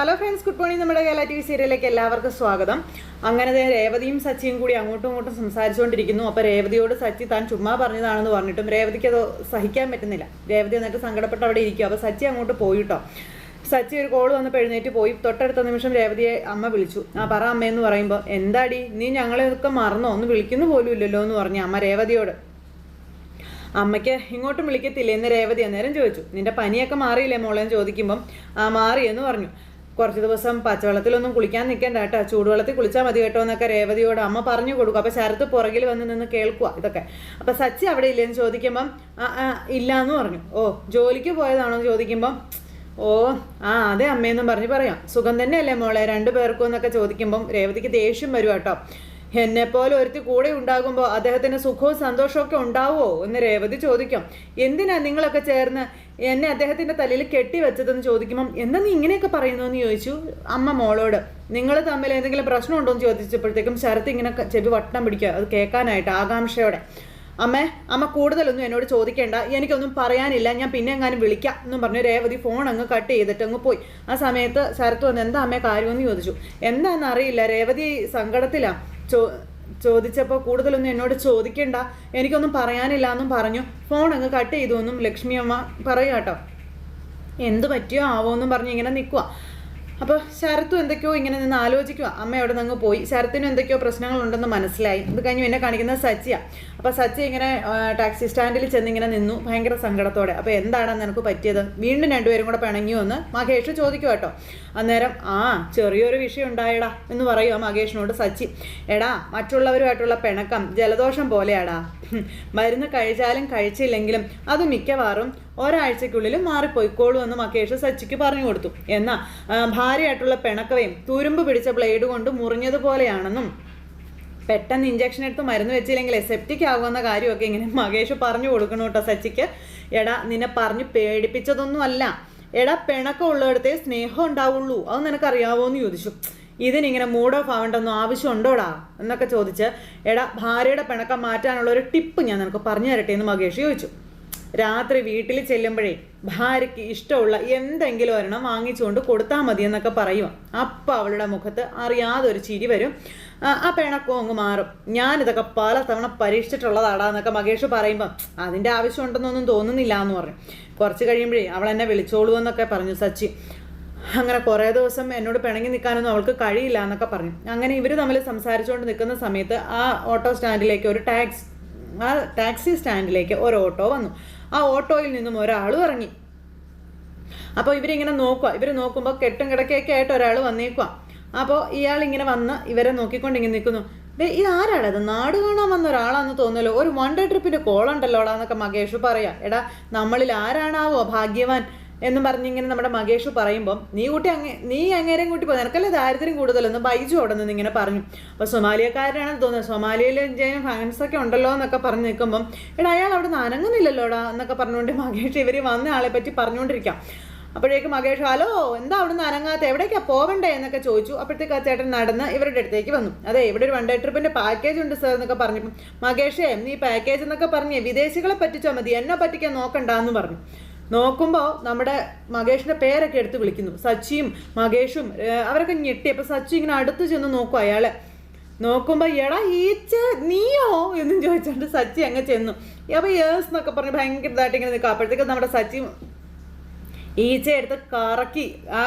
Hello friends good morning നമ്മുടെ Kerala T V സീരിയലിലേക്ക് എല്ലാവർക്കും സ്വാഗതം. അങ്ങനെ രേവതിയും സച്ചിയും കൂടി അങ്ങോട്ടും ഇങ്ങോട്ടും സംസാരിച്ചുകൊണ്ടിരിക്കുന്നു. അപ്പോൾ രേവതിയോട് സച്ചി താൻ ചുമ്മാ പറഞ്ഞതാണെന്ന് പറഞ്ഞിട്ടും രേവതിക്ക് അത് സഹിക്കാൻ പറ്റുന്നില്ല. രേവതി എന്നിട്ട് സങ്കടപ്പെട്ട് അവിടെ ഇരിക്കും. അപ്പോൾ സച്ചി അങ്ങോട്ട് പോയിട്ടോ. സച്ചി ഒരു കോൾ വന്ന് എഴുന്നേറ്റ് പോയി. തൊട്ടടുത്ത നിമിഷം രേവതിയെ അമ്മ വിളിച്ചു. ആ പറ അമ്മയെന്ന് പറയുമ്പോൾ എന്താടി നീ ഞങ്ങളെയൊക്കെ മറന്നോ? ഒന്ന് വിളിക്കുന്നു പോലും ഇല്ലല്ലോ എന്ന് പറഞ്ഞു അമ്മ രേവതിയോട്. അമ്മയ്ക്ക് ഇങ്ങോട്ടും വിളിക്കത്തില്ലേ? എന്ന് രേവതി അന്നേരം ചോദിച്ചു. നിന്റെ പനിയൊക്കെ മാറിയില്ലേ മോളെന്ന് ചോദിക്കുമ്പം ആ മാറിയെന്ന് പറഞ്ഞു. കുറച്ച് ദിവസം പച്ചവെള്ളത്തിലൊന്നും കുളിക്കാൻ നിൽക്കേണ്ട കേട്ടോ. ചൂടുവെള്ളത്തിൽ കുളിച്ചാൽ മതി കേട്ടോ എന്നൊക്കെ രേവതിയോട് അമ്മ പറഞ്ഞു കൊടുക്കും. അപ്പോൾ ശരത്ത് പുറകിൽ വന്ന് നിന്ന് കേൾക്കുക ഇതൊക്കെ. അപ്പോൾ സച്ചി അവിടെ ഇല്ലെന്ന് ചോദിക്കുമ്പം ഇല്ല എന്ന് പറഞ്ഞു. ഓ ജോലിക്ക് പോയതാണോ എന്ന് ചോദിക്കുമ്പം ഓ ആ അതെ അമ്മയെന്നും പറഞ്ഞ് പറയാം. സുഖം തന്നെയല്ലേ മോളെ? രണ്ടു പേർക്കും എന്നൊക്കെ ചോദിക്കുമ്പം രേവതിക്ക് ദേഷ്യം വരും കേട്ടോ. എന്നെ പോലെ ഒരുത്തി കൂടെ ഉണ്ടാകുമ്പോൾ അദ്ദേഹത്തിന് സുഖവും സന്തോഷവും ഒക്കെ ഉണ്ടാവുമോ എന്ന് രേവതി ചോദിക്കും. എന്തിനാ നിങ്ങളൊക്കെ ചേർന്ന് എന്നെ അദ്ദേഹത്തിന്റെ തലയിൽ കെട്ടി കെട്ടിവെച്ചതെന്ന് ചോദിക്കുമ്പം എന്താ നീ ഇങ്ങനെയൊക്കെ പറയുന്നു എന്ന് ചോദിച്ചു? അമ്മ മോളോട് നിങ്ങൾ തമ്മിൽ എന്തെങ്കിലും പ്രശ്നം ഉണ്ടോ? എന്ന് ചോദിച്ചപ്പോഴത്തേക്കും ശരത്ത് ഇങ്ങനെ ചെവി വട്ടം പിടിക്കുക അത് കേൾക്കാനായിട്ട് ആകാംക്ഷയോടെ. അമ്മ അമ്മ കൂടുതലൊന്നും എന്നോട് ചോദിക്കേണ്ട. എനിക്കൊന്നും പറയാനില്ല. ഞാൻ പിന്നെ എങ്ങാനും വിളിക്കാം. എന്നും പറഞ്ഞു രേവതി ഫോൺ അങ്ങ് കട്ട് ചെയ്തിട്ട് അങ്ങ് പോയി. ആ സമയത്ത് ശരത്ത് വന്ന് എന്താ അമ്മേ കാര്യമെന്ന് ചോദിച്ചു. എന്താണെന്ന് അറിയില്ല. രേവതി സങ്കടത്തിലാണ് ചോ ചോദിച്ചപ്പോൾ കൂടുതലൊന്നും എന്നോട് ചോദിക്കണ്ട. എനിക്കൊന്നും പറയാനില്ല എന്നും പറഞ്ഞു. ഫോൺ അങ്ങ് കട്ട് ചെയ്തു എന്നും ലക്ഷ്മി അമ്മ പറയുക കേട്ടോ. എന്ത് പറ്റിയോ ആവോ എന്നും പറഞ്ഞ് ഇങ്ങനെ നിൽക്കുക അപ്പോൾ ശരത്തും എന്തൊക്കെയോ ഇങ്ങനെ നിന്ന് ആലോചിക്കുക. അമ്മ അവിടെ നിന്ന് പോയി. ശരത്തിനും എന്തൊക്കെയോ പ്രശ്നങ്ങളുണ്ടെന്ന് മനസ്സിലായി. ഇത് കഴിഞ്ഞ് എന്നെ കാണിക്കുന്നത് സച്ചിയ. അപ്പോൾ സച്ചി ഇങ്ങനെ ടാക്സി സ്റ്റാൻഡിൽ ചെന്ന് ഇങ്ങനെ നിന്നു. ഭയങ്കര സങ്കടത്തോടെ. അപ്പോൾ എന്താണ് നിനക്ക് പറ്റിയത്? വീണ്ടും രണ്ടുപേരും കൂടെ പിണങ്ങിയോ എന്ന് മഹേഷ് ചോദിക്കും കേട്ടോ അന്നേരം ആ ചെറിയൊരു വിഷയം ഉണ്ടായടാ എന്ന് പറയുക മഹേഷിനോട് സച്ചി. എടാ മറ്റുള്ളവരുമായിട്ടുള്ള പിണക്കം ജലദോഷം പോലെയാടാ. മരുന്ന് കഴിച്ചാലും കഴിച്ചില്ലെങ്കിലും അത് മിക്കവാറും ഒരാഴ്ചക്കുള്ളിൽ മാറിപ്പോയിക്കോളൂ എന്ന് മഹേഷ് സച്ചിക്ക് പറഞ്ഞു കൊടുത്തു. എന്നാൽ ഭാര്യയായിട്ടുള്ള പിണക്കവയും തുരുമ്പ് പിടിച്ച ബ്ലേഡ് കൊണ്ട് മുറിഞ്ഞതുപോലെയാണെന്നും പെട്ടെന്ന് ഇഞ്ചക്ഷൻ എടുത്ത് മരുന്ന് വെച്ചില്ലെങ്കിൽ സെപ്റ്റിക് ആകുമെന്ന കാര്യമൊക്കെ ഇങ്ങനെ മകേഷ് പറഞ്ഞു കൊടുക്കണം കേട്ടോ സച്ചിക്ക്. എടാ നിന്നെ പറഞ്ഞ് പേടിപ്പിച്ചതൊന്നും അല്ല എടാ പിണക്കം ഉള്ളിടത്തേ സ്നേഹം ഉണ്ടാവുള്ളൂ. അത് നിനക്കറിയാവോ എന്ന് ചോദിച്ചു. ഇതിനിങ്ങനെ മൂഡ് ഓഫ് ആവേണ്ടെന്നോ ആവശ്യമുണ്ടോടാ? എന്നൊക്കെ ചോദിച്ച് എടാ ഭാര്യയുടെ പിണക്കം മാറ്റാനുള്ള ഒരു ടിപ്പ് ഞാൻ നിനക്ക് പറഞ്ഞു തരട്ടെ എന്ന് മകേഷ് ചോദിച്ചു. രാത്രി വീട്ടിൽ ചെല്ലുമ്പോഴേ ഭാര്യയ്ക്ക് ഇഷ്ടമുള്ള എന്തെങ്കിലും ഒരെണ്ണം വാങ്ങിച്ചുകൊണ്ട് കൊടുത്താൽ മതി എന്നൊക്കെ പറയും അപ്പം അവളുടെ മുഖത്ത് അറിയാതെ ഒരു ചിരി വരും. ആ, പിണക്കോ അങ്ങ് മാറും. ഞാനിതൊക്കെ പല തവണ പരീക്ഷിച്ചിട്ടുള്ളതാടാ എന്നൊക്കെ മകേഷ് പറയുമ്പം അതിന്റെ ആവശ്യമുണ്ടെന്നൊന്നും തോന്നുന്നില്ല എന്ന് പറഞ്ഞു. കുറച്ച് കഴിയുമ്പോഴേ അവൾ എന്നെ വിളിച്ചോളൂ എന്നൊക്കെ പറഞ്ഞു സച്ചി. അങ്ങനെ കുറേ ദിവസം എന്നോട് പിണങ്ങി നിൽക്കാനൊന്നും അവൾക്ക് കഴിയില്ല എന്നൊക്കെ പറഞ്ഞു. അങ്ങനെ ഇവർ തമ്മിൽ സംസാരിച്ചുകൊണ്ട് നിൽക്കുന്ന സമയത്ത് ആ ഓട്ടോ സ്റ്റാൻഡിലേക്ക് ഒരു ടാക്സി ആ ടാക്സി സ്റ്റാൻഡിലേക്ക് ഒരു ഓട്ടോ വന്നു. ആ ഓട്ടോയിൽ നിന്നും ഒരാൾ ഇറങ്ങി. അപ്പോൾ ഇവരിങ്ങനെ നോക്കുക. ഇവർ നോക്കുമ്പോൾ കെട്ടും കിടക്കയൊക്കെ ആയിട്ട് ഒരാൾ വന്നേക്കുക അപ്പോൾ ഇയാൾ ഇങ്ങനെ വന്ന് ഇവരെ നോക്കിക്കൊണ്ട് ഇങ്ങനെ നിൽക്കുന്നു. ഇത് ആരാടാ ഇത്? നാട് കാണാൻ വന്ന ഒരാളാന്ന് തോന്നല്ലോ ഒരു വൺ ഡേ ട്രിപ്പിന്റെ കോൾ ഉണ്ടല്ലോടാ എന്നൊക്കെ മകേഷ് പറയാം. എടാ നമ്മളിൽ ആരാണാവോ ഭാഗ്യവാൻ? എന്നും പറഞ്ഞിങ്ങനെ നമ്മുടെ മകേഷ് പറയുമ്പം നീ കൂട്ടി അങ്ങേ നീ അങ്ങേരെയും കൂട്ടി പോയി നിനക്കല്ലേ ദാരിദ്ര്യം കൂടുതലെന്ന് ബൈജു അവിടെ നിന്ന് ഇങ്ങനെ പറഞ്ഞു. അപ്പോൾ സൊമാലിയക്കാരനാണ് തോന്നുന്നത് സൊമാലിയയിൽ ജയം ഫാൻസൊക്കെ ഉണ്ടല്ലോ എന്നൊക്കെ പറഞ്ഞ് നിൽക്കുമ്പം എടാ അയാൾ അവിടെ നിന്ന് അനങ്ങുന്നില്ലല്ലോടാ? എന്നൊക്കെ പറഞ്ഞുകൊണ്ട് മകേഷ് ഇവർ വന്ന ആളെ പറ്റി പറഞ്ഞുകൊണ്ടിരിക്കാം. അപ്പോഴേക്ക് മകേഷ് ഹലോ എന്താ അവിടെ നിന്ന് അനങ്ങാത്ത? എവിടേക്കാ പോവണ്ടേ? എന്നൊക്കെ ചോദിച്ചു. അപ്പോഴത്തേക്ക് ആ ചേട്ടൻ നടന്ന് ഇവരുടെ അടുത്തേക്ക് വന്നു. അതെ ഇവിടെ ഒരു വൺ ഡേ ട്രിപ്പിന്റെ പാക്കേജ് ഉണ്ട് സാർ എന്നൊക്കെ പറഞ്ഞപ്പം മകേഷേ നീ പാക്കേജ് എന്നൊക്കെ പറഞ്ഞേ വിദേശികളെ പറ്റിച്ചാൽ മതി എന്നെ പറ്റിക്കാൻ നോക്കണ്ട എന്ന് പറഞ്ഞു. നോക്കുമ്പോൾ നമ്മുടെ മകേഷിന്റെ പേരൊക്കെ എടുത്ത് വിളിക്കുന്നു. സച്ചിയും മകേഷും അവരൊക്കെ ഞെട്ടി. അപ്പോൾ സച്ചി ഇങ്ങനെ അടുത്ത് ചെന്ന് നോക്കും അയാളെ. നോക്കുമ്പോൾ എടാ ഈച്ച നീയോ? എന്നും ചോദിച്ചുകൊണ്ട് സച്ചി അങ്ങ് ചെന്നു. അപ്പോൾ യേസ് എന്നൊക്കെ പറഞ്ഞ് ഭയങ്കര ഇതായിട്ട് ഇങ്ങനെ നിൽക്കും. അപ്പോഴത്തേക്ക് നമ്മുടെ സച്ചി ഈച്ച എടുത്ത് കറക്കി ആ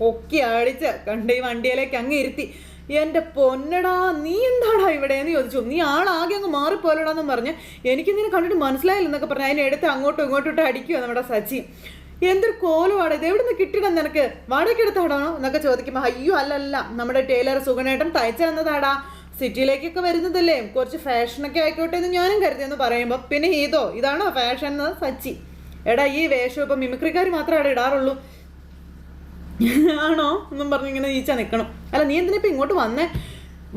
പൊക്കി അടിച്ച് കണ്ട് ഈ വണ്ടിയിലേക്ക് അങ്ങ് ഇരുത്തി. എന്റെ പൊന്നടാ നീ എന്താടാ ഇവിടെ എന്ന് ചോദിച്ചു. നീ ആളാകെ അങ്ങ് മാറിപ്പോലടാന്നും പറഞ്ഞ് എനിക്ക് നിന്നെ കണ്ടിട്ട് മനസ്സിലായില്ല എന്നൊക്കെ പറഞ്ഞ് അതിനെ എടുത്ത് അങ്ങോട്ടും ഇങ്ങോട്ടും ഇട്ട് അടിക്കുക നമ്മുടെ സച്ചി. എന്തൊരു കോലുവാണ് ഇത്? എവിടെ നിന്ന് കിട്ടിയിടം നിനക്ക്? വാടകയ്ക്ക് എടുത്താടാണോ എന്നൊക്കെ ചോദിക്കുമ്പോൾ അയ്യോ അല്ലല്ല. നമ്മുടെ ടൈലർ സുഗണേട്ടൻ തയ്ച്ചു തന്നതാടാ. സിറ്റിയിലേക്കൊക്കെ വരുന്നതല്ലേ. കുറച്ച് ഫാഷനൊക്കെ ആയിക്കോട്ടെ എന്ന് ഞാനും കരുതിയെന്ന് പറയുമ്പോൾ പിന്നെ ഇതോ ഇതാണോ ഫാഷൻ എന്ന് സച്ചി. എടാ ഈ വേഷം ഇപ്പം മിമിക്രിക്കാർ മാത്രമേ ഇടാറുള്ളൂ. ആണോ? എന്നും പറഞ്ഞ് ഇങ്ങനെ ഈച്ച നിൽക്കണം അല്ല നീ എന്തിനാ ഇപ്പം ഇങ്ങോട്ട് വന്നേ?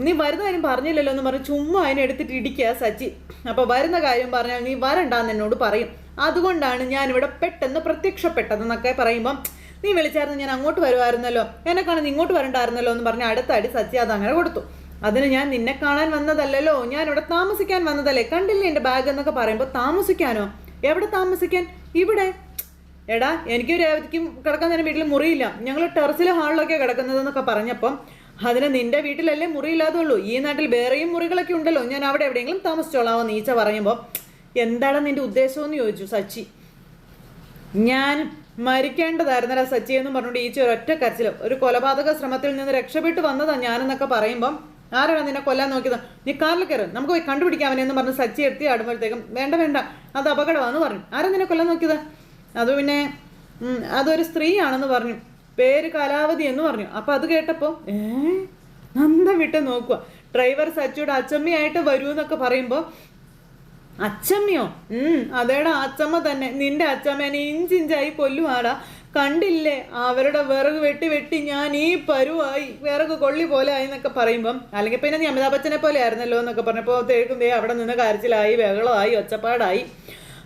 നീ വരുന്ന കാര്യം പറഞ്ഞില്ലല്ലോ എന്ന് പറഞ്ഞ് ചുമ്മാ അതിനെ എടുത്തിട്ട് ഇടിക്കുക സച്ചി. അപ്പോൾ വരുന്ന കാര്യം പറഞ്ഞാൽ നീ വരണ്ടാന്ന് എന്നോട് പറയും. അതുകൊണ്ടാണ് ഞാനിവിടെ പെട്ടെന്ന് പ്രത്യക്ഷപ്പെട്ടതെന്നൊക്കെ പറയുമ്പം നീ വിളിച്ചായിരുന്നു ഞാൻ അങ്ങോട്ട് വരുമായിരുന്നല്ലോ എന്നെ കാണാൻ ഇങ്ങോട്ട് വരണ്ടായിരുന്നല്ലോ എന്ന് പറഞ്ഞ് അടുത്ത അടി സച്ചി അത് അങ്ങനെ കൊടുത്തു. അതിന് ഞാൻ നിന്നെ കാണാൻ വന്നതല്ലല്ലോ. ഞാൻ ഇവിടെ താമസിക്കാൻ വന്നതല്ലേ? കണ്ടില്ലേ എന്റെ ബാഗ് എന്നൊക്കെ പറയുമ്പോൾ താമസിക്കാനോ? എവിടെ താമസിക്കാൻ? ഇവിടെ. എടാ എനിക്ക് രേവതിക്കും കിടക്കാൻ നേരം വീട്ടിൽ മുറിയില്ല. ഞങ്ങൾ ടെറസിലെ ഹാളിലൊക്കെ കിടക്കുന്നതെന്നൊക്കെ പറഞ്ഞപ്പം അതിന് നിന്റെ വീട്ടിലല്ലേ മുറിയില്ലാതുള്ളൂ. ഈ നാട്ടിൽ വേറെയും മുറികളൊക്കെ ഉണ്ടല്ലോ. ഞാൻ അവിടെ എവിടെയെങ്കിലും താമസിച്ചോളാമോ നീച്ച പറയുമ്പോൾ എന്താണ് നിന്റെ ഉദ്ദേശമെന്ന് ചോദിച്ചു സച്ചി. ഞാൻ മരിക്കേണ്ടതായിരുന്നല്ല സച്ചി എന്ന് പറഞ്ഞുകൊണ്ട് ഈച്ച ഒറ്റ കരച്ചിലും ഒരു കൊലപാതക ശ്രമത്തിൽ നിന്ന് രക്ഷപ്പെട്ടു വന്നതാ ഞാനെന്നൊക്കെ പറയുമ്പം ആരാണ് നിന്നെ കൊല്ലാൻ നോക്കിയത്? നീ കാറിൽ കയറ് നമുക്ക് പോയി കണ്ടുപിടിക്കാം അവനെന്ന് പറഞ്ഞ് സച്ചി എത്തി ആടുമ്പോഴത്തേക്കും വേണ്ട വേണ്ട അത് അപകടമാണെന്ന് പറഞ്ഞു. ആരാ നിന്നെ കൊല്ലാൻ നോക്കിയത്? അത് പിന്നെ അതൊരു സ്ത്രീയാണെന്ന് പറഞ്ഞു. പേര് കലാവതി എന്ന് പറഞ്ഞു. അപ്പൊ അത് കേട്ടപ്പോൾ ഏ നന്ദ വിട്ട് നോക്കുക. ഡ്രൈവർ സച്ചിയുടെ അച്ചമ്മയായിട്ട് വരൂ എന്നൊക്കെ പറയുമ്പോൾ അച്ചമ്മയോ? അതേടാ അച്ചമ്മ തന്നെ. നിന്റെ അച്ചമ്മേനെ ഇഞ്ചിഞ്ചായി കൊല്ലുവാടാ. കണ്ടില്ലേ അവരുടെ വിറക് വെട്ടി വെട്ടി ഞാൻ ഈ പരുവായി വിറക് കൊള്ളി പോലെ ആയി എന്നൊക്കെ പറയുമ്പം അല്ലെങ്കിൽ പിന്നെ നീ അമിതാഭ് ബച്ചനെ പോലെ ആയിരുന്നല്ലോ എന്നൊക്കെ പറഞ്ഞപ്പോൾ തേക്കും ദേ അവിടെ നിന്ന് കരച്ചിലായി ബഹളമായി ഒച്ചപ്പാടായി.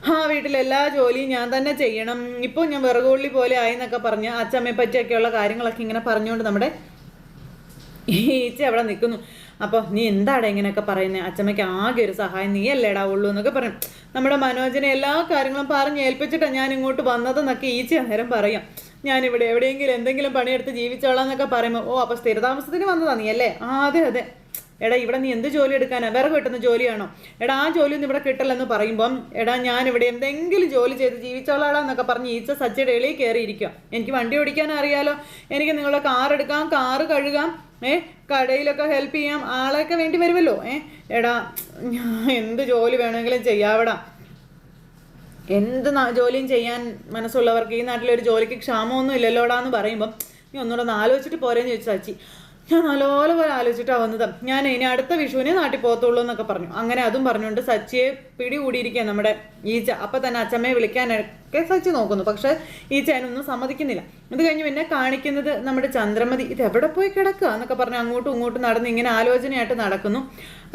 ആ വീട്ടിലെല്ലാ ജോലിയും ഞാൻ തന്നെ ചെയ്യണം. ഇപ്പോൾ ഞാൻ വിറകുള്ളി പോലെ ആയി എന്നൊക്കെ പറഞ്ഞ് അച്ഛമ്മയെ പറ്റിയൊക്കെയുള്ള കാര്യങ്ങളൊക്കെ ഇങ്ങനെ പറഞ്ഞുകൊണ്ട് നമ്മുടെ ഈച്ച അവിടെ നിൽക്കുന്നു. അപ്പോൾ നീ എന്താടാ ഇങ്ങനെയൊക്കെ പറയുന്നത് അച്ഛമ്മയ്ക്ക് ആകെ ഒരു സഹായം നീ അല്ലേടാ ഉള്ളൂ എന്നൊക്കെ പറയും. നമ്മുടെ മനോജനെ എല്ലാ കാര്യങ്ങളും പറഞ്ഞ് ഏൽപ്പിച്ചിട്ടാണ് ഞാൻ ഇങ്ങോട്ട് വന്നതെന്നൊക്കെ ഈച്ച അന്നേരം പറയാം. ഞാനിവിടെ എവിടെയെങ്കിലും എന്തെങ്കിലും പണിയെടുത്ത് ജീവിച്ചോളാം എന്നൊക്കെ പറയുമ്പോൾ ഓ അപ്പോൾ സ്ഥിരതാമസത്തിന് വന്നതാണ് നീ അല്ലേ ആ അതെ അതെ. എടാ ഇവിടെ നീ എന്ത് ജോലി എടുക്കാനാണ് വിറക് കിട്ടുന്ന ജോലിയാണോ? എടാ ആ ജോലിയൊന്നും ഇവിടെ കിട്ടില്ലെന്ന് പറയുമ്പം എടാ ഞാൻ ഇവിടെ എന്തെങ്കിലും ജോലി ചെയ്ത് ജീവിച്ചോളാളാന്നൊക്കെ പറഞ്ഞ് ഈച്ച സജ്ജയുടെ എളിയിൽ കയറിയിരിക്കുക എനിക്ക് വണ്ടി ഓടിക്കാൻ അറിയാലോ. എനിക്ക് നിങ്ങളുടെ കാർ എടുക്കാം കാറ് കഴുകാം ഏ? കടയിലൊക്കെ ഹെൽപ്പ് ചെയ്യാം ആളെയൊക്കെ വേണ്ടി വരുമല്ലോ ഏ? എടാ ഞാൻ എന്ത് ജോലി വേണമെങ്കിലും ചെയ്യാവിടാ. എന്ത് ജോലിയും ചെയ്യാൻ മനസ്സുള്ളവർക്ക് ഈ നാട്ടിലൊരു ജോലിക്ക് ക്ഷാമമൊന്നും ഇല്ലല്ലോടാന്ന് പറയുമ്പം നീ ഒന്നുകൂടെ ഒന്ന് ആലോചിച്ചിട്ട് പോരേന്ന് ചോദിച്ചു സച്ചി. ഞാൻ നല്ലപോലെ പോലെ ആലോചിച്ചിട്ടാണ് വന്നത്. ഞാൻ ഇനി അടുത്ത വിഷുവിനെ നാട്ടിൽ പോകത്തുള്ളൂ എന്നൊക്കെ പറഞ്ഞു. അങ്ങനെ അതും പറഞ്ഞുകൊണ്ട് സച്ചിയെ പിടികൂടിയിരിക്കുക നമ്മുടെ ഈച്ച. അപ്പം തന്നെ അച്ഛമ്മയെ വിളിക്കാനൊക്കെ സച്ചി നോക്കുന്നു. പക്ഷേ ഈച്ച അതിനൊന്നും സമ്മതിക്കുന്നില്ല. ഇത് കഴിഞ്ഞ് പിന്നെ കാണിക്കുന്നത് നമ്മുടെ ചന്ദ്രമതി. ഇത് എവിടെ പോയി കിടക്കുക എന്നൊക്കെ പറഞ്ഞ് അങ്ങോട്ടും ഇങ്ങോട്ടും നടന്ന് ഇങ്ങനെ ആലോചനയായിട്ട് നടക്കുന്നു.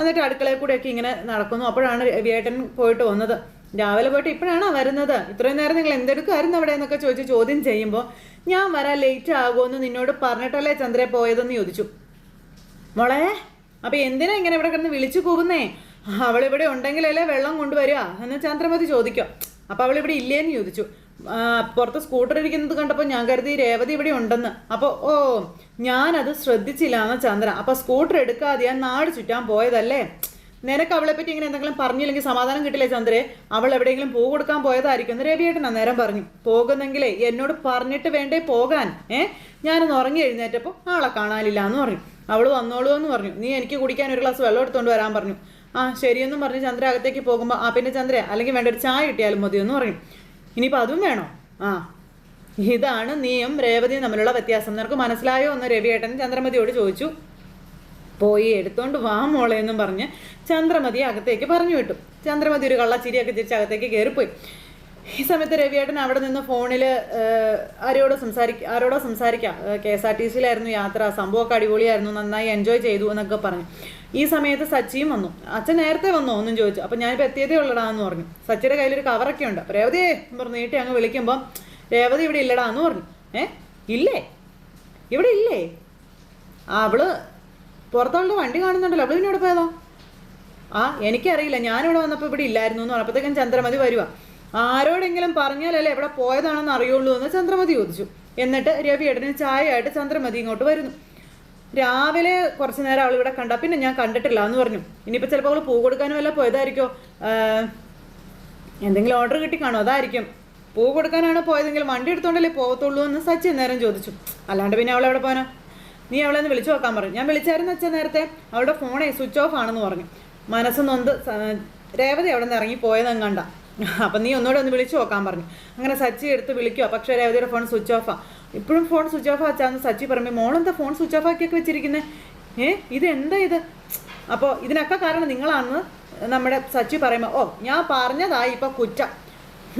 എന്നിട്ട് അടുക്കളയിൽ കൂടെയൊക്കെ ഇങ്ങനെ നടക്കുന്നു. അപ്പോഴാണ് രവിയേട്ടൻ പോയിട്ട് വന്നത്. രാവിലെ പോയിട്ട് ഇപ്പോഴാണോ വരുന്നത്? ഇത്രയും നേരം നിങ്ങൾ എന്തെടുക്കുമായിരുന്നു അവിടെ എന്നൊക്കെ ചോദിച്ച് ചോദ്യം ചെയ്യുമ്പോൾ ഞാൻ വരാൻ ലേറ്റ് ആകുമെന്ന് നിന്നോട് പറഞ്ഞിട്ടല്ലേ ചന്ദ്രയെ പോയതെന്ന് ചോദിച്ചു. മോളെ അപ്പം എന്തിനാ ഇങ്ങനെ ഇവിടെ കിടന്ന് വിളിച്ചു പോകുന്നേ അവളിവിടെ ഉണ്ടെങ്കിലല്ലേ വെള്ളം കൊണ്ടുവരിക എന്ന് ചന്ദ്രമതി ചോദിക്കും. അവൾ അവളിവിടെ ഇല്ലേന്ന് ചോദിച്ചു. പുറത്ത് സ്കൂട്ടർ ഇരിക്കുന്നത് കണ്ടപ്പോൾ ഞാൻ കരുതി രേവതി ഇവിടെ ഉണ്ടെന്ന്. അപ്പോൾ ഓ ഞാനത് ശ്രദ്ധിച്ചില്ല എന്ന് ചന്ദ്ര. അപ്പോൾ സ്കൂട്ടർ എടുക്കാതെ ഞാൻ നാട് ചുറ്റാൻ പോയതല്ലേ? നിനക്ക് അവളെ പറ്റി ഇങ്ങനെ എന്തെങ്കിലും പറഞ്ഞില്ലെങ്കിൽ സമാധാനം കിട്ടില്ലേ ചന്ദ്രേ? അവൾ എവിടെയെങ്കിലും പൂ കൊടുക്കാൻ പോയതായിരിക്കും എന്ന് രവിയേട്ടൻ അന്നേരം പറഞ്ഞു. പോകുന്നെങ്കിലേ എന്നോട് പറഞ്ഞിട്ട് വേണ്ടേ പോകാൻ. ഏ? ഞാനൊന്ന് ഉറങ്ങി എഴുന്നേറ്റപ്പോൾ ആളെ കാണാനില്ല എന്ന് പറഞ്ഞു. അവൾ വന്നോളൂ എന്ന് പറഞ്ഞു. നീ എനിക്ക് കുടിക്കാൻ ഒരു ഗ്ലാസ് വെള്ളം എടുത്തുകൊണ്ട് വരാൻ പറഞ്ഞു. ആ ശരിയെന്നും പറഞ്ഞ് ചന്ദ്ര അകത്തേക്ക് പോകുമ്പോൾ ആ പിന്നെ ചന്ദ്ര അല്ലെങ്കിൽ വേണ്ട ഒരു ചായ കിട്ടിയാലും മതി എന്ന് പറഞ്ഞു ഇനിയിപ്പോൾ അതും വേണോ? ആ. ഇതാണ് നീയും രേവതിയും തമ്മിലുള്ള വ്യത്യാസം. നിനക്ക് മനസ്സിലായോ? എന്ന് രവിയേട്ടൻ ചന്ദ്രമതിയോട് ചോദിച്ചു. പോയി എടുത്തോണ്ട് വാ മോളെ എന്നും പറഞ്ഞ് ചന്ദ്രമതി അകത്തേക്ക് പറഞ്ഞു വിട്ടു. ചന്ദ്രമതി ഒരു കള്ളച്ചിരിയൊക്കെ തിരിച്ച് അകത്തേക്ക് കയറിപ്പോയി. ഈ സമയത്ത് രവിയേട്ടൻ അവിടെ നിന്ന് ഫോണിൽ ആരോടോ സംസാരിക്ക ആരോടോ സംസാരിക്കാം. കെ എസ് ആർ ടി സിയിലായിരുന്നു യാത്ര സംഭവമൊക്കെ അടിപൊളിയായിരുന്നു നന്നായി എൻജോയ് ചെയ്തു എന്നൊക്കെ പറഞ്ഞു. ഈ സമയത്ത് സച്ചിയും വന്നു. അച്ഛൻ നേരത്തെ വന്നോ ഒന്നും ചോദിച്ചു. അപ്പം ഞാനിപ്പോൾ എത്തിയതേ ഉള്ളടാ എന്ന് പറഞ്ഞു. സച്ചിയുടെ കയ്യിലൊരു കവറൊക്കെ ഉണ്ട്. രേവതിയേ പറഞ്ഞ് നീട്ടി അങ്ങ് വിളിക്കുമ്പോൾ രേവതി ഇവിടെ ഇല്ലടാ എന്ന് പറഞ്ഞു. ഏ ഇല്ലേ? ഇവിടെ ഇല്ലേ? അവൾ പുറത്തോളുടെ വണ്ടി കാണുന്നുണ്ടല്ലോ. അവൾ പിന്നെ ഇവിടെ പോയതോ? ആ എനിക്കറിയില്ല. ഞാനിവിടെ വന്നപ്പോൾ ഇവിടെ ഇല്ലായിരുന്നു എന്ന് പറഞ്ഞപ്പോഴത്തേക്കും ചന്ദ്രമതി വരുക ആരോടെങ്കിലും പറഞ്ഞാലല്ലേ എവിടെ പോയതാണെന്ന് അറിയുള്ളൂ എന്ന് ചന്ദ്രമതി ചോദിച്ചു. എന്നിട്ട് രവി രവിയേട്ടന് ചായയായിട്ട് ചന്ദ്രമതി ഇങ്ങോട്ട് വരുന്നു. രാവിലെ കുറച്ച് നേരം അവൾ ഇവിടെ കണ്ട. പിന്നെ ഞാൻ കണ്ടിട്ടില്ല എന്ന് പറഞ്ഞു. ഇനിയിപ്പോൾ ചിലപ്പോൾ അവൾ പൂ കൊടുക്കാനും വല്ല പോയതായിരിക്കോ? എന്തെങ്കിലും ഓർഡർ കിട്ടി കാണോ അതായിരിക്കും. പൂ കൊടുക്കാനാണ് പോയതെങ്കിൽ വണ്ടി എടുത്തോണ്ടല്ലേ പോകത്തുള്ളൂ എന്ന് സച്ചി നേരം ചോദിച്ചു. അല്ലാണ്ട് പിന്നെ അവൾ എവിടെ പോനാ നീ അവളെ ഒന്ന് വിളിച്ചു നോക്കാൻ പറഞ്ഞു ഞാൻ വിളിച്ചായിരുന്നു അച്ഛൻ നേരത്തെ. അവളുടെ ഫോണേ സ്വിച്ച് ഓഫ് ആണെന്ന് പറഞ്ഞു. മനസ്സ് രേവതി അവിടെ നിന്ന് ഇറങ്ങി പോയതെന്ന് കണ്ട. അപ്പം നീ ഒന്നുകൂടെ ഒന്ന് വിളിച്ചു നോക്കാൻ പറഞ്ഞു. അങ്ങനെ സച്ചി എടുത്ത് വിളിക്കുക പക്ഷേ രേവതിയുടെ ഫോൺ സ്വിച്ച് ഓഫാ ഇപ്പോഴും ഫോൺ സ്വിച്ച് ഓഫ് ആച്ചാന്ന് സച്ചി പറഞ്ഞു മോളെന്താ ഫോൺ സ്വിച്ച് ഓഫ് ആക്കിയൊക്കെ വെച്ചിരിക്കുന്നത് ഏ ഇത് എന്താ ഇത്? അപ്പോൾ ഇതിനൊക്കെ കാരണം നിങ്ങളാണെന്ന് നമ്മുടെ സച്ചി പറയുമ്പോൾ ഓ ഞാൻ പറഞ്ഞതായി ഇപ്പോൾ കുറ്റം.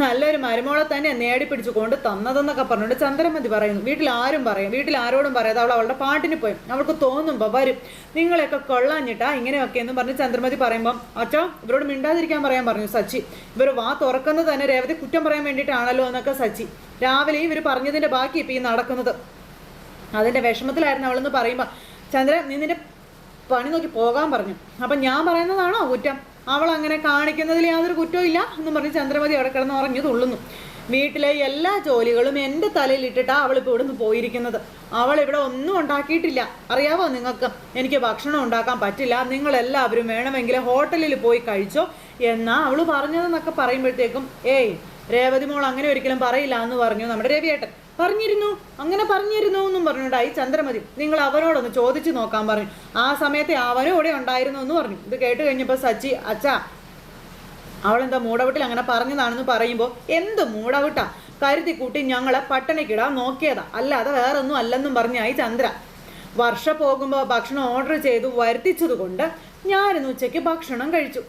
നല്ലൊരു മരുമോളെ തന്നെ നേടിപ്പിടിച്ച് കൊണ്ട് തന്നതെന്നൊക്കെ പറഞ്ഞുകൊണ്ട് ചന്ദ്രമതി പറയുന്നു. വീട്ടിൽ ആരും പറയും. വീട്ടിൽ ആരോടും പറയാതെ അവൾ അവളുടെ പാട്ടിന് പോയി. അവൾക്ക് തോന്നുമ്പോൾ വരും. നിങ്ങളെയൊക്കെ കൊള്ളാഞ്ഞിട്ടാ ഇങ്ങനെയൊക്കെ എന്ന് പറഞ്ഞ് ചന്ദ്രമതി പറയുമ്പം അച്ഛാ ഇവരോട് മിണ്ടാതിരിക്കാൻ പറയാൻ പറഞ്ഞു സച്ചി. ഇവർ വാ തുറക്കുന്നത് തന്നെ രേവതി കുറ്റം പറയാൻ വേണ്ടിയിട്ടാണല്ലോ എന്നൊക്കെ സച്ചി. രാവിലെ ഇവർ പറഞ്ഞതിന്റെ ബാക്കി ഇപ്പം ഈ നടക്കുന്നത്. അതിന്റെ വിഷമത്തിലായിരുന്നു അവളെന്ന് പറയുമ്പോൾ ചന്ദ്രൻ നീ നിന്റെ പണി നോക്കി പോകാൻ പറഞ്ഞു. അപ്പം ഞാൻ പറയുന്നതാണോ കുറ്റം? അവൾ അങ്ങനെ കാണിക്കുന്നതിൽ യാതൊരു കുറ്റവും ഇല്ല എന്ന് പറഞ്ഞ് ചന്ദ്രമതി അവിടെ കിടന്ന് ഉറഞ്ഞു തുള്ളുന്നു. വീട്ടിലെ എല്ലാ ജോലികളും എന്റെ തലയിൽ ഇട്ടിട്ടാണ് അവളിപ്പോൾ ഇവിടുന്ന് പോയിരിക്കുന്നത്. അവൾ ഇവിടെ ഒന്നും ഉണ്ടാക്കിയിട്ടില്ല. അറിയാവോ നിങ്ങൾക്ക്? എനിക്ക് ഭക്ഷണം ഉണ്ടാക്കാൻ പറ്റില്ല. നിങ്ങളെല്ലാവരും വേണമെങ്കിൽ ഹോട്ടലിൽ പോയി കഴിച്ചോ എന്നാ അവൾ പറഞ്ഞതെന്നൊക്കെ പറയുമ്പോഴത്തേക്കും ഏയ് രേവതി മോൾ അങ്ങനെ ഒരിക്കലും പറയില്ല എന്ന് പറഞ്ഞു നമ്മുടെ രവിയേട്ടൻ. പറഞ്ഞിരുന്നു. അങ്ങനെ പറഞ്ഞിരുന്നു എന്നും പറഞ്ഞുണ്ടായി ചന്ദ്രമതി നിങ്ങൾ അവനോടൊന്ന് ചോദിച്ചു നോക്കാൻ പറഞ്ഞു. ആ സമയത്തെ അവനും ഇവിടെ ഉണ്ടായിരുന്നു എന്ന് പറഞ്ഞു. ഇത് കേട്ട് കഴിഞ്ഞപ്പോൾ സച്ചി അച്ഛാ അവളെന്താ മൂടവിട്ടിൽ അങ്ങനെ പറഞ്ഞതാണെന്ന് പറയുമ്പോൾ എന്ത് മൂടവിട്ടാ? കരുതി കൂട്ടി ഞങ്ങളെ പട്ടണിക്കിടാൻ നോക്കിയതാ. അല്ലാതെ വേറൊന്നും അല്ലെന്നും പറഞ്ഞായി ചന്ദ്ര. വർഷം പോകുമ്പോൾ ഭക്ഷണം ഓർഡർ ചെയ്തു വരുത്തിച്ചത് കൊണ്ട് ഞാനിന്ന് ഉച്ചയ്ക്ക് ഭക്ഷണം കഴിച്ചു.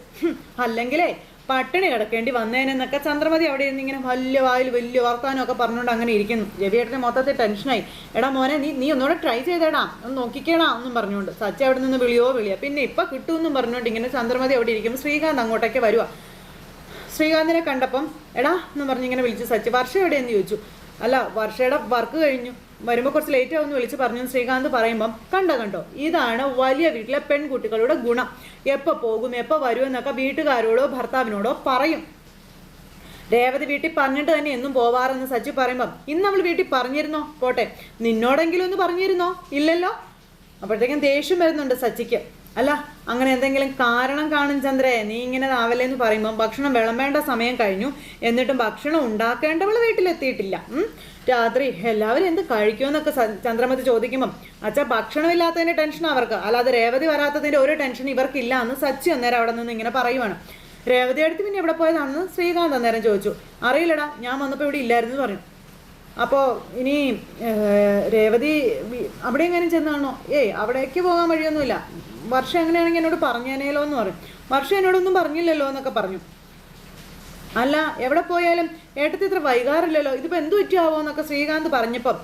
അല്ലെങ്കിലേ പട്ടിണി കിടക്കേണ്ടി വന്നേനെന്നൊക്കെ ചന്ദ്രമതി അവിടെ ഇരുന്ന് ഇങ്ങനെ വലിയ വായിൽ വലിയ വർത്താനം ഒക്കെ പറഞ്ഞുകൊണ്ട് അങ്ങനെ ഇരിക്കുന്നു. രവിയേട്ടന് മൊത്തത്തിൽ ടെൻഷനായി. എടാ മോനെ നീ നീ ഒന്നുകൂടെ ട്രൈ ചെയ്തേടാ. ഒന്ന് നോക്കിക്കേടാ എന്നും പറഞ്ഞുകൊണ്ട്. സച്ച അവിടെ നിന്ന് വിളിയോ വിളിയാ. പിന്നെ ഇപ്പം കിട്ടുമെന്നും പറഞ്ഞുകൊണ്ട് ഇങ്ങനെ ചന്ദ്രമതി അവിടെ ഇരിക്കുമ്പോൾ ശ്രീകാന്ത് അങ്ങോട്ടേക്ക് വരുക ശ്രീകാന്തിനെ കണ്ടപ്പം എടാ എന്ന് പറഞ്ഞ് ഇങ്ങനെ വിളിച്ചു സച്ചി വർഷ എവിടെയെന്ന് ചോദിച്ചു? അല്ല വർഷയുടെ വർക്ക് കഴിഞ്ഞു. വരുമ്പോൾ കുറച്ച് ലേറ്റ് ആവുമെന്ന് വിളിച്ച് പറഞ്ഞു ശ്രീകാന്ത് പറയുമ്പം കണ്ടോ കണ്ടോ ഇതാണ് വലിയ വീട്ടിലെ പെൺകുട്ടികളുടെ ഗുണം. എപ്പോൾ പോകും എപ്പോൾ വരുമെന്നൊക്കെ വീട്ടുകാരോടോ ഭർത്താവിനോടോ പറയും. രേവതി വീട്ടിൽ പറഞ്ഞിട്ട് തന്നെ എന്നും പോവാറെന്ന് സച്ചി പറയുമ്പം ഇന്ന് നമ്മൾ വീട്ടിൽ പറഞ്ഞിരുന്നോ? പോട്ടെ നിന്നോടെങ്കിലും ഒന്ന് പറഞ്ഞിരുന്നോ? ഇല്ലല്ലോ? അപ്പോഴത്തേക്കും ദേഷ്യം വരുന്നുണ്ട് സച്ചിക്ക്. അല്ല അങ്ങനെ എന്തെങ്കിലും കാരണം കാണും ചന്ദ്രേ. നീ ഇങ്ങനെ ആവല്ലേന്ന് പറയുമ്പം ഭക്ഷണം വിളമ്പേണ്ട സമയം കഴിഞ്ഞു. എന്നിട്ടും ഭക്ഷണം ഉണ്ടാക്കേണ്ടവൾ വീട്ടിലെത്തിയിട്ടില്ല. രാത്രി എല്ലാവരും എന്ത് കഴിക്കുമെന്നൊക്കെ ചന്ദ്രമതി ചോദിക്കുമ്പം അച്ഛാ ഭക്ഷണമില്ലാത്തതിന്റെ ടെൻഷൻ അവർക്ക്. അല്ലാതെ രേവതി വരാത്തതിന്റെ ഒരു ടെൻഷൻ ഇവർക്കില്ല എന്ന് സച്ചി അന്നേരം അവിടെ നിന്ന് ഇങ്ങനെ പറയുവാണ്. രേവതി അടുത്ത് പിന്നെ എവിടെ പോയതാണെന്ന് ശ്രീകാന്ത് അന്നേരം ചോദിച്ചു. അറിയില്ലടാ ഞാൻ വന്നപ്പോൾ ഇവിടെ ഇല്ലായിരുന്നു എന്ന് പറഞ്ഞു. അപ്പോൾ ഇനി രേവതി അവിടെ എങ്ങനെ ചെന്നാണോ? ഏയ് അവിടേക്ക് പോകാൻ വഴിയൊന്നുമില്ല. വർഷ എങ്ങനെയാണെങ്കിൽ എന്നോട് പറഞ്ഞേനേലോ എന്ന് പറയും. വർഷ എന്നോടൊന്നും പറഞ്ഞില്ലല്ലോ എന്നൊക്കെ പറഞ്ഞു. അല്ല എവിടെ പോയാലും ഏട്ടത്തി ഇത്ര വൈകാറില്ലല്ലോ. ഇതിപ്പോൾ എന്ത് പറ്റിയാവോ എന്നൊക്കെ ശ്രീകാന്ത് പറഞ്ഞപ്പം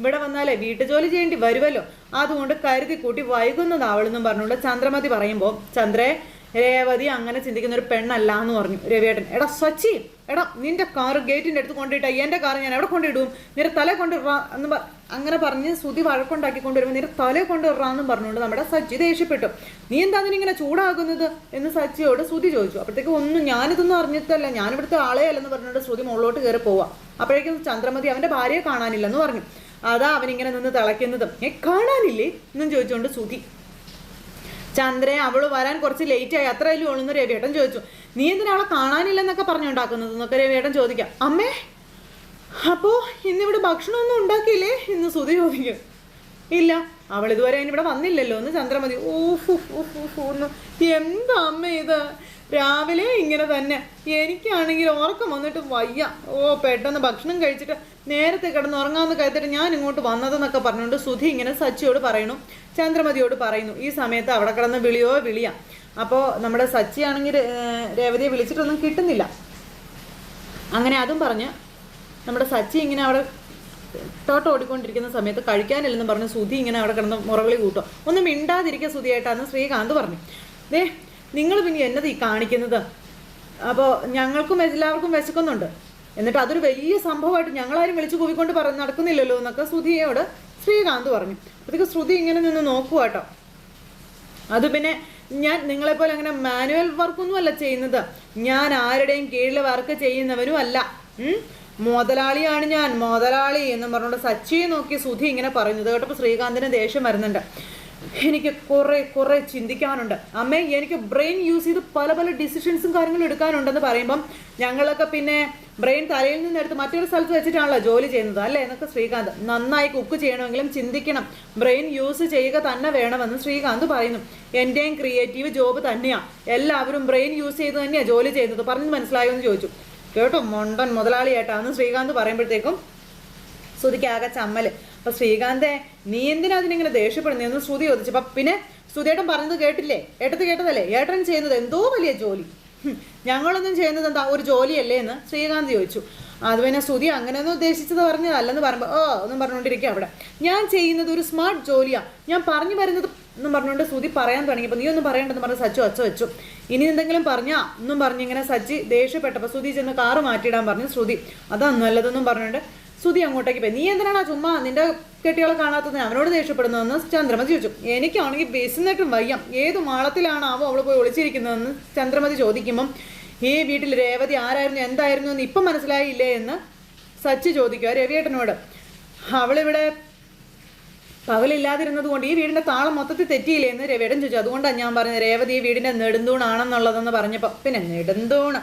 ഇവിടെ വന്നാലേ വീട്ടുജോലി ചെയ്യേണ്ടി വരുമല്ലോ അതുകൊണ്ട് കരുതി കൂട്ടി വൈകുന്നതാവളെന്നും പറഞ്ഞുകൊണ്ട് ചന്ദ്രമതി പറയുമ്പോൾ ചന്ദ്രേ രേവതി അങ്ങനെ ചിന്തിക്കുന്ന ഒരു പെണ്ണല്ല എന്ന് പറഞ്ഞു രവിയേട്ടൻ. എടാ സ്വച്ചി എടാ നിന്റെ കാറ് ഗേറ്റിന്റെ അടുത്ത് കൊണ്ടിട്ട എന്റെ കാറ് ഞാൻ എവിടെ കൊണ്ടിടും നിന്റെ തല കൊണ്ടിടാ എന്ന് അങ്ങനെ പറഞ്ഞ് ശ്രുതി വഴക്കുണ്ടാക്കി കൊണ്ടുവരുമ്പോൾ നിന്റെ തല കൊണ്ടിടാന്നും പറഞ്ഞുകൊണ്ട് നമ്മുടെ സച്ചി ദേഷ്യപ്പെട്ടു. നീ എന്താ അതിനിങ്ങനെ ചൂടാകുന്നത്? എന്ന് സച്ചിയോട് ശ്രുതി ചോദിച്ചു. അപ്പോഴത്തേക്ക് ഒന്നും ഞാനിതൊന്നും അറിഞ്ഞിട്ടല്ല. ഞാനിവിടുത്തെ ആളെ അല്ലെന്ന് പറഞ്ഞുകൊണ്ട് ശ്രുതി മുകളിലോട്ട് കയറി പോവാം. അപ്പോഴേക്കും ചന്ദ്രമതി അവന്റെ ഭാര്യയെ കാണാനില്ലെന്ന് പറഞ്ഞു. അതാ അവനിങ്ങനെ നിന്ന് തിളയ്ക്കുന്നതും. ഏ കാണാനില്ലേ? എന്നും ചോദിച്ചുകൊണ്ട് ശ്രുതി. ചന്ദ്രൻ അവൾ വരാൻ കുറച്ച് ലേറ്റ് ആയി. അത്രയല്ലേ ഉള്ളൂ എന്ന് രവിയേട്ടൻ ചോദിച്ചു. നീ എന്തിനാ അവളെ കാണാനില്ലെന്നൊക്കെ പറഞ്ഞുണ്ടാക്കുന്നത്? എന്നൊക്കെ രവിയേട്ടൻ ചോദിക്കാം. അമ്മേ അപ്പോ ഇന്നിവിടെ ഭക്ഷണമൊന്നും ഉണ്ടാക്കിയില്ലേ? എന്ന് സുധി ചോദിക്കും. ഇല്ല അവൾ ഇതുവരെ ഇവിടെ വന്നില്ലല്ലോ എന്ന് ചന്ദ്രമതി ഊഫ് ഒന്ന് എന്താ അമ്മ ഇത്? രാവിലെ ഇങ്ങനെ തന്നെ. എനിക്കാണെങ്കിൽ ഉറക്കം വന്നിട്ട് വയ്യ. ഓ പെട്ടെന്ന് ഭക്ഷണം കഴിച്ചിട്ട് നേരത്തെ കിടന്ന് ഉറങ്ങാമെന്ന് കരുത്തിട്ട് ഞാൻ ഇങ്ങോട്ട് വന്നതെന്നൊക്കെ പറഞ്ഞുകൊണ്ട് സുധി ഇങ്ങനെ സച്ചിയോട് പറയണു ചന്ദ്രമതിയോട് പറയുന്നു ഈ സമയത്ത് അവിടെ കിടന്ന് വിളിയോ വിളിയാ. അപ്പോൾ നമ്മുടെ സച്ചിയാണെങ്കിൽ രേവതിയെ വിളിച്ചിട്ടൊന്നും കിട്ടുന്നില്ല. അങ്ങനെ അതും പറഞ്ഞ് നമ്മുടെ സച്ചി ഇങ്ങനെ അവിടെ തോട്ടം ഓടിക്കൊണ്ടിരിക്കുന്ന സമയത്ത് കഴിക്കാനില്ലെന്ന് പറഞ്ഞ് സുധി ഇങ്ങനെ അവിടെ കിടന്ന് മുറകളി കൂട്ടും. ഒന്നും മിണ്ടാതിരിക്കുക സുധിയായിട്ടാന്ന് ശ്രീകാന്ത് പറഞ്ഞു. ദേ നിങ്ങൾ പിന്നെ എന്നത് ഈ കാണിക്കുന്നത്? അപ്പോൾ ഞങ്ങൾക്കും എല്ലാവർക്കും വിശക്കുന്നുണ്ട്. എന്നിട്ട് അതൊരു വലിയ സംഭവമായിട്ട് ഞങ്ങളാരും വിളിച്ചു കൂവിക്കൊണ്ട് പറ നടക്കുന്നില്ലല്ലോ എന്നൊക്കെ സുധിയോട് ശ്രീകാന്ത് പറഞ്ഞു. അപ്പോഴത്തേക്ക് ശ്രുതി ഇങ്ങനെ നിന്ന് നോക്കുക കേട്ടോ. അത് പിന്നെ ഞാൻ നിങ്ങളെപ്പോലെ അങ്ങനെ മാനുവൽ വർക്കൊന്നും അല്ല ചെയ്യുന്നത്. ഞാൻ ആരുടെയും കീഴിൽ വർക്ക് ചെയ്യുന്നവരും അല്ല? മുതലാളിയാണ് ഞാൻ മുതലാളി എന്ന് പറഞ്ഞുകൊണ്ട് സച്ചിയെ നോക്കി സുധി ഇങ്ങനെ പറയുന്നത് കേട്ടപ്പോൾ ശ്രീകാന്തിന് ദേഷ്യം വരുന്നുണ്ട്. എനിക്ക് കുറെ കുറെ ചിന്തിക്കാനുണ്ട്. അമ്മേ എനിക്ക് ബ്രെയിൻ യൂസ് ചെയ്ത് പല പല ഡിസിഷൻസും കാര്യങ്ങളും എടുക്കാനുണ്ടെന്ന് പറയുമ്പം ഞങ്ങളൊക്കെ പിന്നെ ബ്രെയിൻ തലയിൽ നിന്ന് എടുത്ത് മറ്റൊരു സ്ഥലത്ത് വെച്ചിട്ടാണല്ലോ ജോലി ചെയ്യുന്നത് അല്ലേ? എന്നൊക്കെ ശ്രീകാന്ത് നന്നായി കുക്ക് ചെയ്യണമെങ്കിലും ചിന്തിക്കണം. ബ്രെയിൻ യൂസ് ചെയ്യുക തന്നെ വേണമെന്ന് ശ്രീകാന്ത് പറയുന്നു. എന്റെയും ക്രിയേറ്റീവ് ജോബ് തന്നെയാണ് എല്ലാവരും ബ്രെയിൻ യൂസ് ചെയ്ത് തന്നെയാണ് ജോലി ചെയ്യുന്നത്. പറഞ്ഞ് മനസ്സിലായോ എന്ന് ചോദിച്ചു. കേട്ടോ? മൊണ്ടൻ മുതലാളിയായിട്ടാന്ന് ശ്രീകാന്ത് പറയുമ്പോഴത്തേക്കും ശ്രുതിക്ക് ആകെ ചമ്മൽ. അപ്പൊ ശ്രീകാന്തേ നീ എന്തിനാ അതിനിങ്ങനെ ദേഷ്യപ്പെടുന്നതെന്ന് ശ്രുതി ചോദിച്ചു. അപ്പൊ പിന്നെ ശ്രുതിയേട്ടൻ പറഞ്ഞത് കേട്ടില്ലേ? ഏട്ടത്ത് കേട്ടതല്ലേ? ഏട്ടൻ ചെയ്യുന്നത് എന്തോ വലിയ ജോലി. ഞങ്ങളൊന്നും ചെയ്യുന്നത് എന്താ ഒരു ജോലിയല്ലേ എന്ന് ശ്രീകാന്ത് ചോദിച്ചു. അത് പിന്നെ ശ്രുതി അങ്ങനെയൊന്നും ഉദ്ദേശിച്ചത് പറഞ്ഞതല്ലെന്ന് പറയുമ്പോൾ ഓ ഒന്നും പറഞ്ഞുകൊണ്ടിരിക്കുക അവിടെ. ഞാൻ ചെയ്യുന്നത് ഒരു സ്മാർട്ട് ജോലിയാ. ഞാൻ പറഞ്ഞു വരുന്നത് എന്നും പറഞ്ഞുകൊണ്ട് ശ്രുതി പറയാൻ തുടങ്ങിയപ്പോൾ നീ ഒന്നും പറയണ്ടെന്ന് പറഞ്ഞ് സച്ചു അച്ച വെച്ചു. ഇനി എന്തെങ്കിലും പറഞ്ഞാ എന്നും പറഞ്ഞിങ്ങനെ സച്ചി ദേഷ്യപ്പെട്ടപ്പോൾ ശ്രുതി ചെന്ന് കാറ് മാറ്റിയിടാൻ പറഞ്ഞു ശ്രുതി. അതാ നല്ലതെന്നും പറഞ്ഞുകൊണ്ട് ശ്രുതി അങ്ങോട്ടേക്ക് പോയി. നീ എന്തിനാണ് ചുമ്മാ നിന്റെ കെട്ടികളെ കാണാത്തത്? അവനോട് ദേഷ്യപ്പെടുന്നതെന്ന് ചന്ദ്രമതി ചോദിച്ചു. എനിക്കാണെങ്കിൽ ബസ്സിന്നിട്ടും വയ്യ. ഏത് മാളത്തിലാണാവോ അവൾ പോയി ഒളിച്ചിരിക്കുന്നതെന്ന് ചന്ദ്രമതി ചോദിക്കുമ്പം ഈ വീട്ടിൽ രേവതി ആരായിരുന്നു? എന്തായിരുന്നു? എന്ന് ഇപ്പം മനസ്സിലായില്ലേ എന്ന് സച്ചി ചോദിക്കുക രവിയേട്ടനോട്. അവളിവിടെ പകലില്ലാതിരുന്നത് കൊണ്ട് ഈ വീടിന്റെ താളം മൊത്തത്തിൽ തെറ്റിയില്ലേ എന്ന് രവിയേട്ടൻ ചോദിച്ചു. അതുകൊണ്ടാണ് ഞാൻ പറഞ്ഞത് രേവതി ഈ വീടിന്റെ നെടുന്തൂണാണെന്നുള്ളതെന്ന് പറഞ്ഞപ്പോൾ പിന്നെ നെടുന്തൂണ്.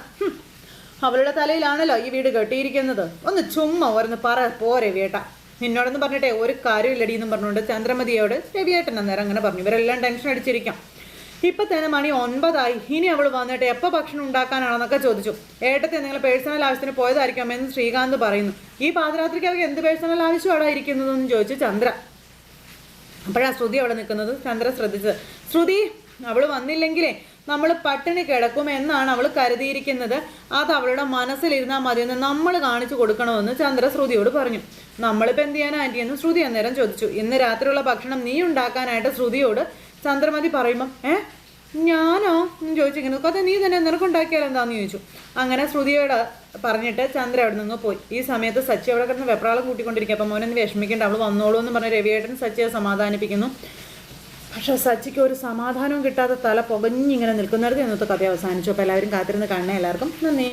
അവളുടെ തലയിലാണല്ലോ ഈ വീട് കെട്ടിയിരിക്കുന്നത്. ഒന്ന് ചുമ്മാ ഓരോന്ന് പറ പോ രവിയേട്ട നിന്നോടൊന്നും പറഞ്ഞിട്ടേ ഒരു കാര്യമില്ലടി എന്നും പറഞ്ഞുകൊണ്ട് ചന്ദ്രമതിയോട് രവിയേട്ടൻ അന്നേരം അങ്ങനെ പറഞ്ഞു. ഇവരെല്ലാം ടെൻഷൻ അടിച്ചിരിക്കാം. ഇപ്പൊ തന്നെ മണി ഒൻപതായി. ഇനി അവൾ വന്നിട്ട് എപ്പോൾ ഭക്ഷണം ഉണ്ടാക്കാനാണെന്നൊക്കെ ചോദിച്ചു. ഏട്ടത്തെ നിങ്ങൾ പേഴ്സണൽ ആവശ്യത്തിന് പോയതായിരിക്കാം എന്ന് ശ്രീകാന്ത് പറയുന്നു. ഈ പാതിരാത്രിക്ക് അവർക്ക് എന്ത് പേഴ്സണൽ ആവശ്യമാണ് ഇരിക്കുന്നതെന്ന് ചോദിച്ചു ചന്ദ്ര. അപ്പോഴാ ശ്രുതി അവിടെ നിൽക്കുന്നത്? ചന്ദ്ര ശ്രദ്ധിച്ചത്. ശ്രുതി അവൾ വന്നില്ലെങ്കിലേ നമ്മൾ പട്ടിണി കിടക്കും എന്നാണ് അവൾ കരുതിയിരിക്കുന്നത്. അത് അവളുടെ മനസ്സിലിരുന്നാൽ മതിയെന്ന് നമ്മൾ കാണിച്ചു കൊടുക്കണമെന്ന് ചന്ദ്ര ശ്രുതിയോട് പറഞ്ഞു. നമ്മളിപ്പോൾ എന്ത് ചെയ്യാൻ ആന്റി എന്ന് ശ്രുതി അന്നേരം ചോദിച്ചു. ഇന്ന് രാത്രിയുള്ള ഭക്ഷണം നീ ഉണ്ടാക്കാനായിട്ട് ശ്രുതിയോട് ചന്ദ്രമതി പറയുമ്പം ഏ ഞാനോ? എന്ന് ചോദിച്ചിങ്ങനെ കഥ നീ തന്നെ നിനക്കുണ്ടാക്കിയാൽ എന്താന്ന് ചോദിച്ചു. അങ്ങനെ ശ്രുതിയോട് പറഞ്ഞിട്ട് ചന്ദ്ര അവിടെ നിന്ന് പോയി. ഈ സമയത്ത് സച്ചി അവിടെ കിടന്ന് വെപ്രാളം കൂട്ടിക്കൊണ്ടിരിക്കുക. അപ്പം മോനൊന്ന് വിഷമിക്കേണ്ട അവൾ വന്നോളൂ എന്ന് പറഞ്ഞ് രവിയേട്ടൻ സച്ചിയെ സമാധാനിപ്പിക്കുന്നു. പക്ഷെ സച്ചിക്ക് ഒരു സമാധാനവും കിട്ടാത്ത തല പുകഞ്ഞിങ്ങനെ നിൽക്കുന്നിടത്ത് ഇന്നത്തെ കഥ അവസാനിച്ചു. അപ്പോൾ എല്ലാവരും കാത്തിരുന്ന് കാണണേ എല്ലാവർക്കും. നന്ദി.